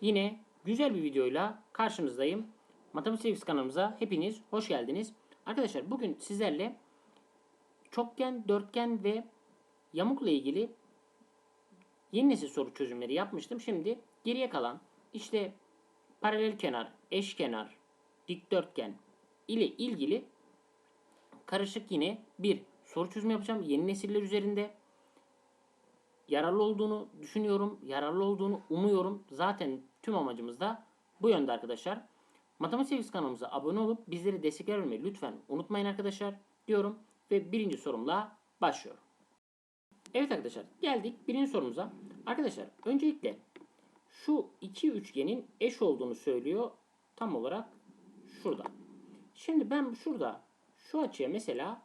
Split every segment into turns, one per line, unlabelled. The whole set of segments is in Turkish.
Yine güzel bir videoyla karşınızdayım. Matematik Sevgisi kanalımıza hepiniz hoş geldiniz. Arkadaşlar bugün sizlerle çokgen, dörtgen ve yamukla ilgili yeni nesil soru çözümleri yapmıştım. Şimdi geriye kalan işte paralel kenar, eşkenar, dikdörtgen ile ilgili karışık yine bir soru çözümü yapacağım. Yeni nesiller üzerinde yararlı olduğunu düşünüyorum. Yararlı olduğunu umuyorum. Zaten tüm amacımız da bu yönde arkadaşlar. Matematik Sevgisi kanalımıza abone olup bizleri destekler vermeyi lütfen unutmayın arkadaşlar diyorum. Ve birinci sorumla başlıyorum. Evet arkadaşlar geldik birinci sorumuza. Arkadaşlar öncelikle şu iki üçgenin eş olduğunu söylüyor. Tam olarak şurada. Şimdi ben şurada şu açıya mesela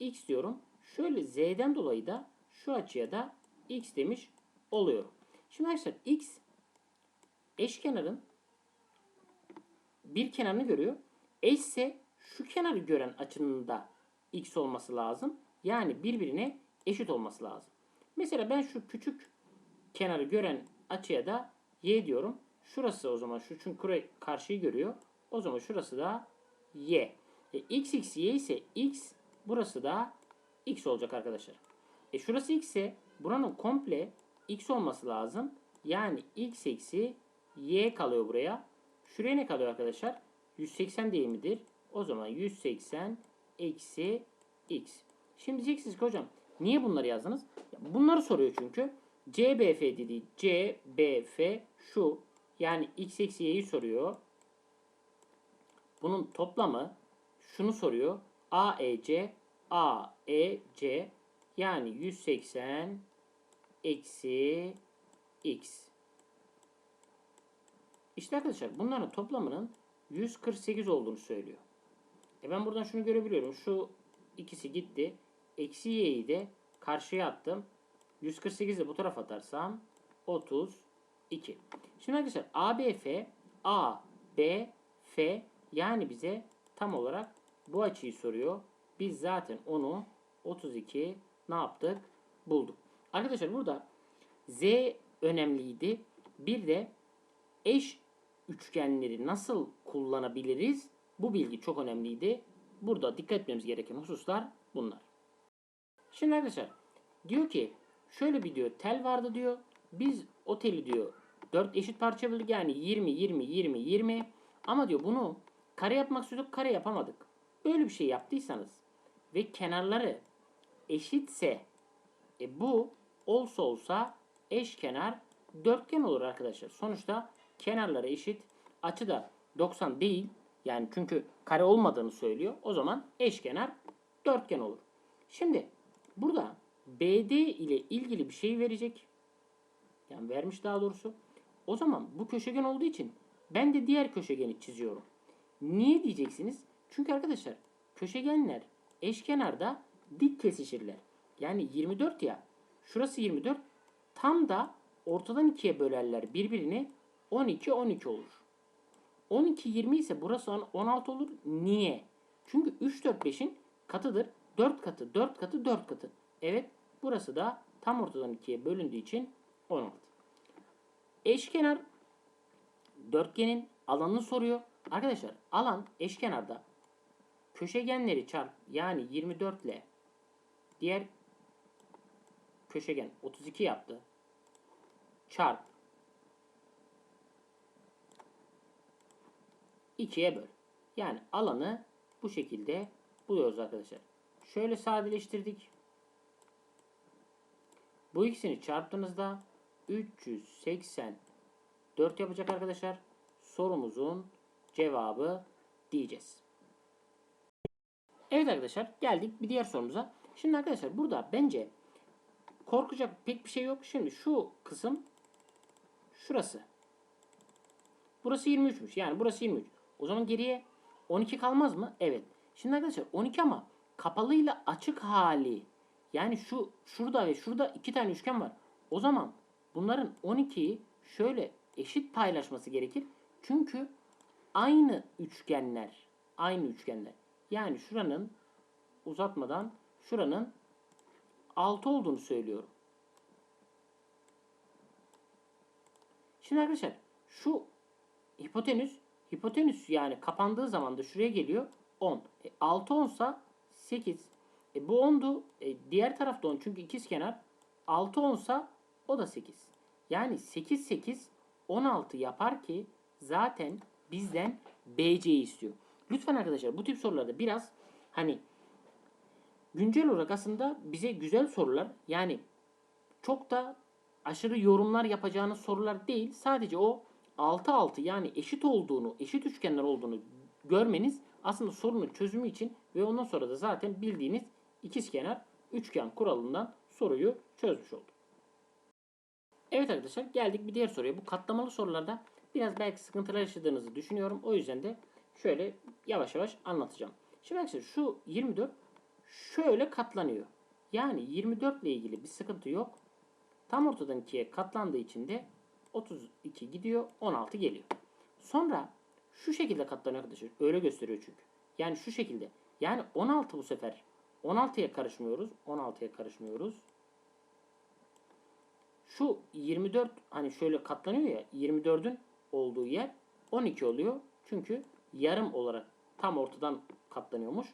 x diyorum. Şöyle z'den dolayı da şu açıya da x demiş oluyorum. Şimdi arkadaşlar x eşkenarın bir kenarını görüyor. Eşse şu kenarı gören açının da x olması lazım. Yani birbirine eşit olması lazım. Mesela ben şu küçük kenarı gören açıya da y diyorum. Şurası o zaman şu çünkü karşıyı görüyor. O zaman şurası da y. E, x x y ise x burası da x olacak arkadaşlar. E şurası x ise buranın komple x olması lazım. Yani x eksi y kalıyor buraya. Şuraya ne kalıyor arkadaşlar? 180 değil midir? O zaman 180 eksi x. Şimdi diyeceksiniz ki hocam niye bunları yazdınız? Bunları soruyor çünkü. CBF dediği CBF şu. Yani x eksi y'yi soruyor. Bunun toplamı şunu soruyor. AEC AEC yani 180 eksi x. İşte arkadaşlar bunların toplamının 148 olduğunu söylüyor. E ben buradan şunu görebiliyorum. Şu ikisi gitti. Eksi y'yi de karşıya attım. 148 de bu tarafa atarsam 32. Şimdi arkadaşlar ABF A, B, F yani bize tam olarak bu açıyı soruyor. Biz zaten onu 32 ne yaptık? Bulduk. Arkadaşlar burada Z önemliydi. Bir de eş üçgenleri nasıl kullanabiliriz? Bu bilgi çok önemliydi. Burada dikkat etmemiz gereken hususlar bunlar. Şimdi arkadaşlar diyor ki şöyle bir diyor tel vardı diyor. Biz o teli diyor 4 eşit parça böldük yani 20 20 20 20 ama diyor bunu kare yapmak istiyorduk kare yapamadık. Böyle bir şey yaptıysanız ve kenarları eşitse e bu olsa olsa eşkenar dörtgen olur arkadaşlar. Sonuçta kenarları eşit. Açı da 90 değil. Yani çünkü kare olmadığını söylüyor. O zaman eşkenar dörtgen olur. Şimdi burada BD ile ilgili bir şey verecek. Yani vermiş daha doğrusu. O zaman bu köşegen olduğu için ben de diğer köşegeni çiziyorum. Niye diyeceksiniz? Çünkü arkadaşlar köşegenler eşkenarda dik kesişirler. Yani 24 ya. Şurası 24. Tam da ortadan ikiye bölerler birbirini. 12 12 olur. 12 20 ise burası 16 olur. Niye? Çünkü 3 4 5'in katıdır. 4 katı, 4 katı, 4 katı. Evet, burası da tam ortadan ikiye bölündüğü için 16. Eşkenar dörtgenin alanını soruyor. Arkadaşlar alan eşkenarda köşegenleri çarp yani 24 ile diğer köşegen 32 yaptı. Çarp 2'ye böl. Yani alanı bu şekilde buluyoruz arkadaşlar. Şöyle sadeleştirdik. Bu ikisini çarptığınızda 384 yapacak arkadaşlar. Sorumuzun cevabı diyeceğiz. Evet arkadaşlar geldik bir diğer sorumuza. Şimdi arkadaşlar burada bence korkacak pek bir şey yok. Şimdi şu kısım şurası. Burası 23'müş. Yani burası 23. O zaman geriye 12 kalmaz mı? Evet. Şimdi arkadaşlar 12 ama kapalıyla açık hali. Yani şu şurada ve şurada iki tane üçgen var. O zaman bunların 12'yi şöyle eşit paylaşması gerekir. Çünkü aynı üçgenler. Aynı üçgenler. Yani şuranın uzatmadan şuranın 6 olduğunu söylüyorum. Şimdi arkadaşlar Şu hipotenüs hipotenüs yani kapandığı zaman da şuraya geliyor 10. E, 6 onsa 8. E, bu 10'du. E, diğer tarafta 10 çünkü ikizkenar. 6 onsa o da 8. Yani 8 8 16 yapar ki zaten bizden BC'yi istiyor. Lütfen arkadaşlar bu tip sorularda biraz hani güncel olarak aslında bize güzel sorular yani çok da aşırı yorumlar yapacağınız sorular değil. Sadece o 6 6 yani eşit olduğunu, eşit üçgenler olduğunu görmeniz aslında sorunun çözümü için ve ondan sonra da zaten bildiğiniz ikizkenar üçgen kuralından soruyu çözmüş olduk. Evet arkadaşlar geldik bir diğer soruya. Bu katlamalı sorularda biraz belki sıkıntılar yaşadığınızı düşünüyorum. O yüzden de şöyle yavaş yavaş anlatacağım. Şimdi arkadaşlar şu 24 şöyle katlanıyor. Yani 24 ile ilgili bir sıkıntı yok. Tam ortadan ikiye katlandığı için de 32 gidiyor 16 geliyor. Sonra şu şekilde katlanıyor arkadaşlar. Öyle gösteriyor çünkü. Yani şu şekilde. Yani 16 bu sefer 16'ya karışmıyoruz. 16'ya karışmıyoruz. Şu 24 hani şöyle katlanıyor ya 24'ün olduğu yer 12 oluyor. Çünkü yarım olarak tam ortadan katlanıyormuş.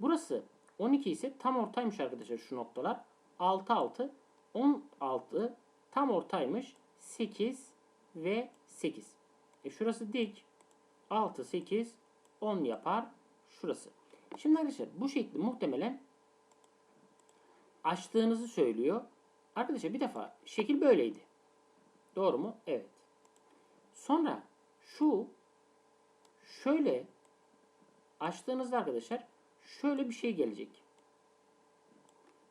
Burası 12 ise tam ortaymış arkadaşlar şu noktalar. 6 6 16 tam ortaymış. 8 ve 8. E şurası dik. 6 8 10 yapar şurası. Şimdi arkadaşlar bu şekli muhtemelen açtığınızı söylüyor. Arkadaşlar bir defa şekil böyleydi. Doğru mu? Evet. Sonra şu şöyle açtığınızda arkadaşlar şöyle bir şey gelecek.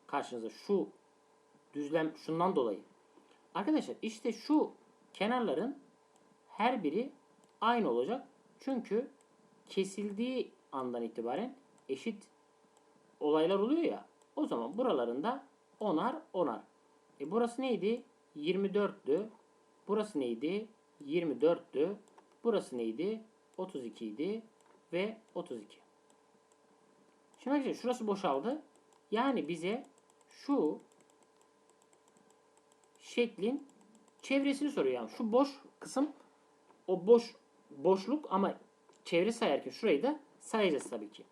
Karşınıza şu düzlem şundan dolayı. Arkadaşlar işte şu kenarların her biri aynı olacak. Çünkü kesildiği andan itibaren eşit olaylar oluyor ya. O zaman buralarında onar onar. E burası neydi? 24'tü. Burası neydi? 24'tü. Burası neydi? 32 idi ve 32. Şimdi arkadaşlar şurası boşaldı. Yani bize şu şeklin çevresini soruyor yani. Şu boş kısım o boş boşluk ama çevre sayarken şurayı da sayacağız tabii ki.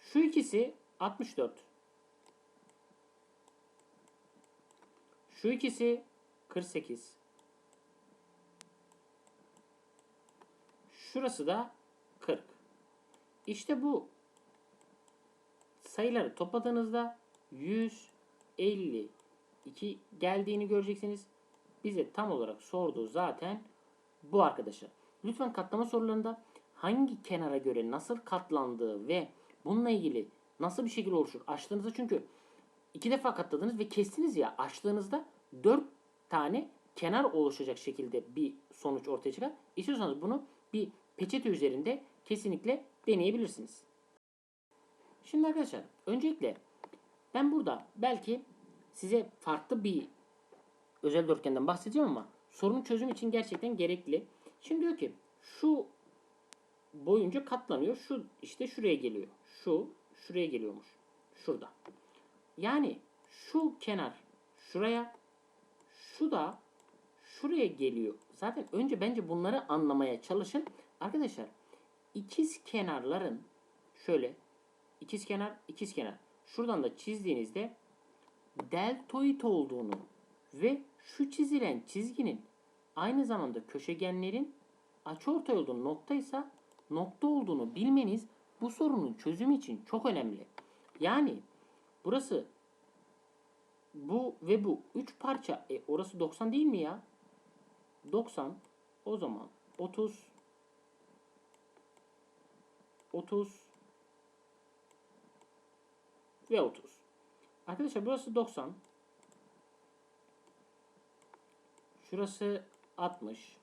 Şu ikisi 64. Şu ikisi 48. Şurası da 40. İşte bu sayıları topladığınızda 152 geldiğini göreceksiniz. Bize tam olarak sorduğu zaten bu arkadaşlar. Lütfen katlama sorularında hangi kenara göre nasıl katlandığı ve bununla ilgili nasıl bir şekilde oluşur açtığınızda çünkü iki defa katladınız ve kestiniz ya açtığınızda dört tane kenar oluşacak şekilde bir sonuç ortaya çıkar. İstiyorsanız bunu bir peçete üzerinde kesinlikle deneyebilirsiniz. Şimdi arkadaşlar öncelikle ben burada belki size farklı bir özel dörtgenden bahsedeceğim ama sorunun çözümü için gerçekten gerekli. Şimdi diyor ki şu boyunca katlanıyor. Şu işte şuraya geliyor. Şu şuraya geliyormuş. Şurada. Yani şu kenar şuraya şu da şuraya geliyor. Zaten önce bence bunları anlamaya çalışın. Arkadaşlar ikiz kenarların şöyle ikiz kenar ikiz kenar şuradan da çizdiğinizde deltoid olduğunu ve şu çizilen çizginin aynı zamanda köşegenlerin açıortay olduğu nokta ise nokta olduğunu bilmeniz bu sorunun çözümü için çok önemli. Yani burası bu ve bu 3 parça e, orası 90 değil mi ya? 90 o zaman 30 30 ve 30. Arkadaşlar burası 90. Şurası 60.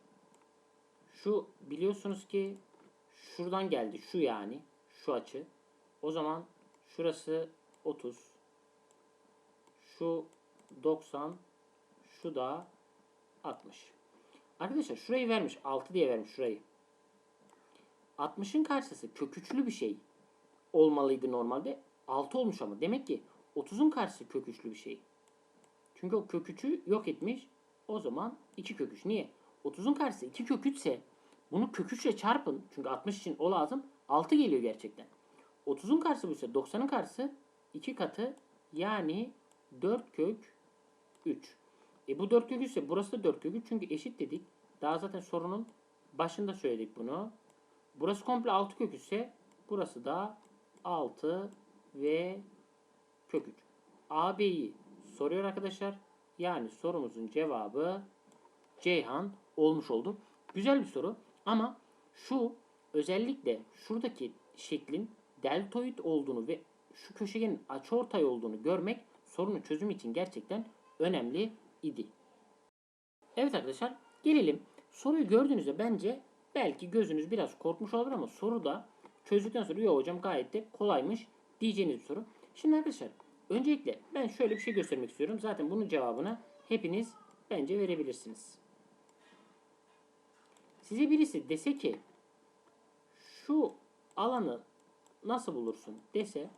Şu biliyorsunuz ki şuradan geldi. Şu yani. Şu açı. O zaman şurası 30. Şu 90. Şu da 60. Arkadaşlar şurayı vermiş. 6 diye vermiş şurayı. 60'ın karşısı köküçlü bir şey olmalıydı normalde. 6 olmuş ama. Demek ki 30'un karşısı köküçlü bir şey. Çünkü o köküçü yok etmiş. O zaman 2 köküç. Niye? 30'un karşısı 2 kök 3 ise bunu kök 3 ile çarpın. Çünkü 60 için o lazım. 6 geliyor gerçekten. 30'un karşısı bu ise 90'ın karşısı 2 katı yani 4 kök 3. E bu 4 kök 3 ise burası da 4 kök 3 çünkü eşit dedik. Daha zaten sorunun başında söyledik bunu. Burası komple 6 kök 3 ise burası da 6 ve kök 3. AB'yi soruyor arkadaşlar. Yani sorumuzun cevabı Ceyhan olmuş oldu. Güzel bir soru ama şu özellikle şuradaki şeklin deltoid olduğunu ve şu köşegenin açıortay olduğunu görmek sorunun çözümü için gerçekten önemli idi. Evet arkadaşlar gelelim. Soruyu gördüğünüzde bence belki gözünüz biraz korkmuş olabilir ama soruda çözdükten sonra yok hocam gayet de kolaymış diyeceğiniz soru. Şimdi arkadaşlar öncelikle ben şöyle bir şey göstermek istiyorum. Zaten bunun cevabını hepiniz bence verebilirsiniz. Size birisi dese ki şu alanı nasıl bulursun dese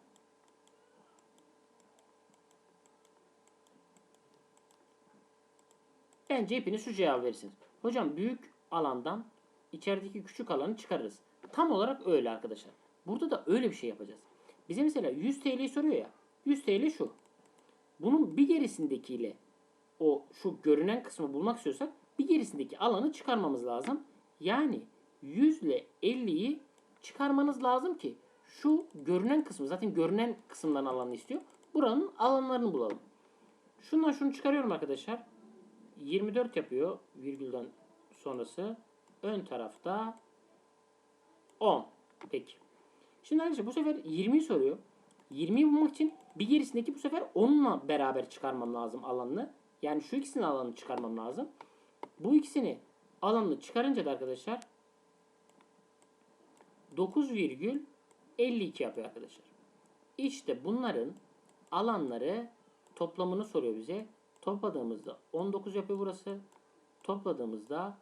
bence hepiniz şu cevabı verirsiniz. Hocam büyük alandan içerideki küçük alanı çıkarırız. Tam olarak öyle arkadaşlar. Burada da öyle bir şey yapacağız. Bize mesela 100 TL'yi soruyor ya. 100 TL şu. Bunun bir gerisindekiyle o şu görünen kısmı bulmak istiyorsak bir gerisindeki alanı çıkarmamız lazım. Yani 100 ile 50'yi çıkarmanız lazım ki şu görünen kısmı zaten görünen kısımdan alanı istiyor. Buranın alanlarını bulalım. Şundan şunu çıkarıyorum arkadaşlar. 24 yapıyor virgülden sonrası. Ön tarafta 10. Peki. Şimdi arkadaşlar bu sefer 20'yi soruyor. 20'yi bulmak için bir gerisindeki bu sefer 10'la beraber çıkarmam lazım alanını. Yani şu ikisinin alanını çıkarmam lazım. Bu ikisini alanını çıkarınca da arkadaşlar 9,52 yapıyor arkadaşlar. İşte bunların alanları toplamını soruyor bize. Topladığımızda 19 yapıyor burası. Topladığımızda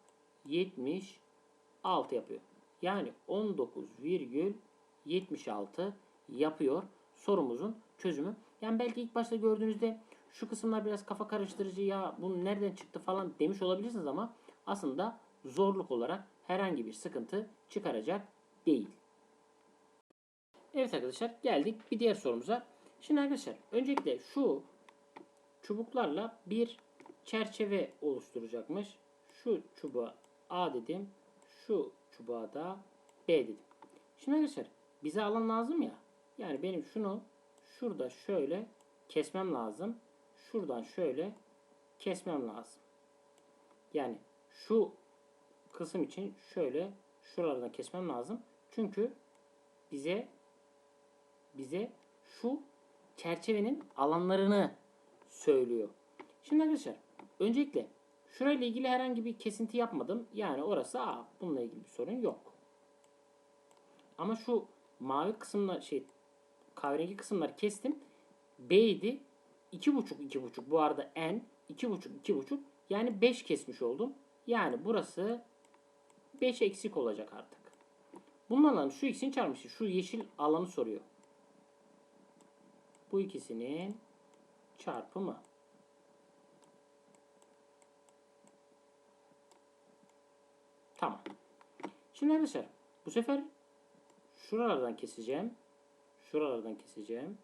76 yapıyor. Yani 19,76 yapıyor sorumuzun çözümü. Yani belki ilk başta gördüğünüzde şu kısımlar biraz kafa karıştırıcı ya bu nereden çıktı falan demiş olabilirsiniz ama aslında zorluk olarak herhangi bir sıkıntı çıkaracak değil. Evet arkadaşlar geldik bir diğer sorumuza. Şimdi arkadaşlar öncelikle şu çubuklarla bir çerçeve oluşturacakmış. Şu çubuğa A dedim. Şu çubuğa da B dedim. Şimdi arkadaşlar bize alan lazım ya. Yani benim şunu şurada şöyle kesmem lazım. Şuradan şöyle kesmem lazım. Yani şu kısım için şöyle şuralardan kesmem lazım. Çünkü bize bize şu çerçevenin alanlarını söylüyor. Şimdi arkadaşlar öncelikle şurayla ilgili herhangi bir kesinti yapmadım. Yani orası A. Bununla ilgili bir sorun yok. Ama şu mavi kısımlar şey kahverengi kısımlar kestim. B idi. 2,5 2,5 bu arada N 2,5 2,5 yani 5 kesmiş oldum. Yani burası 5 eksik olacak artık. Bunun alanı şu ikisini çarpmıştı. Şu yeşil alanı soruyor. Bu ikisinin çarpımı. Tamam. Şimdi arkadaşlar bu sefer şuralardan keseceğim. Şuralardan keseceğim.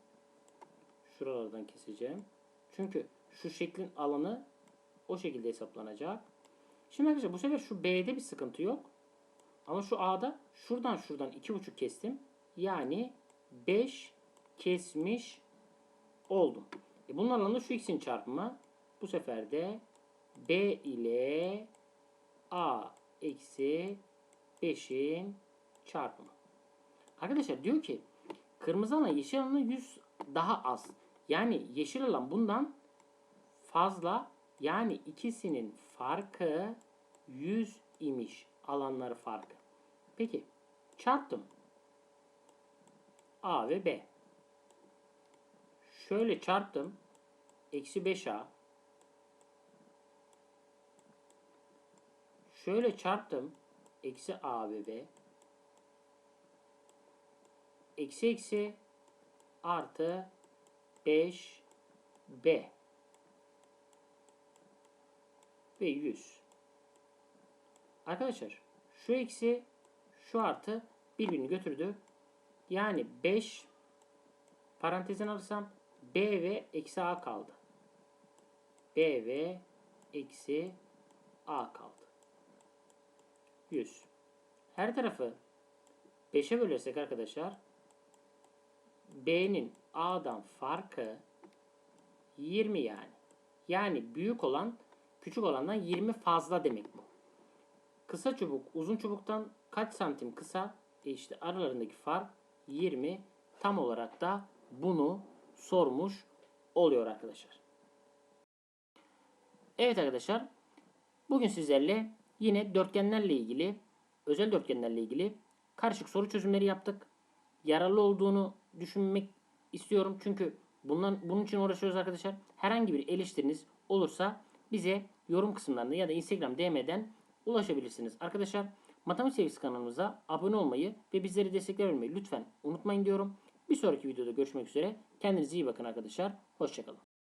Şuralardan keseceğim. Çünkü şu şeklin alanı o şekilde hesaplanacak. Şimdi arkadaşlar bu sefer şu B'de bir sıkıntı yok. Ama şu A'da şuradan şuradan 2,5 kestim. Yani 5 kesmiş oldum. E bunun alanı şu x'in çarpımı. Bu sefer de B ile A eksi 5'in çarpımı. Arkadaşlar diyor ki kırmızı alan yeşil alanı 100 daha az. Yani yeşil alan bundan fazla. Yani ikisinin farkı 100 imiş. Alanları farkı. Peki çarptım. A ve B. Şöyle çarptım. Eksi 5A. Şöyle çarptım. Eksi A ve B. Eksi eksi artı 5B ve 100. Arkadaşlar şu eksi şu artı birbirini götürdü. Yani 5 parantezin alırsam B ve eksi A kaldı. B ve eksi A kaldı. 100. Her tarafı 5'e bölersek arkadaşlar B'nin A'dan farkı 20 yani. Yani büyük olan küçük olandan 20 fazla demek bu. Kısa çubuk uzun çubuktan kaç santim kısa? E işte aralarındaki fark 20. Tam olarak da bunu sormuş oluyor arkadaşlar. Evet arkadaşlar. Bugün sizlerle yine dörtgenlerle ilgili, özel dörtgenlerle ilgili karışık soru çözümleri yaptık. Yararlı olduğunu düşünmek istiyorum. Çünkü bundan, bunun için uğraşıyoruz arkadaşlar. Herhangi bir eleştiriniz olursa bize yorum kısımlarında ya da Instagram DM'den ulaşabilirsiniz. Arkadaşlar Matematik Sevgisi kanalımıza abone olmayı ve bizleri destekler vermeyi lütfen unutmayın diyorum. Bir sonraki videoda görüşmek üzere. Kendinize iyi bakın arkadaşlar. Hoşçakalın.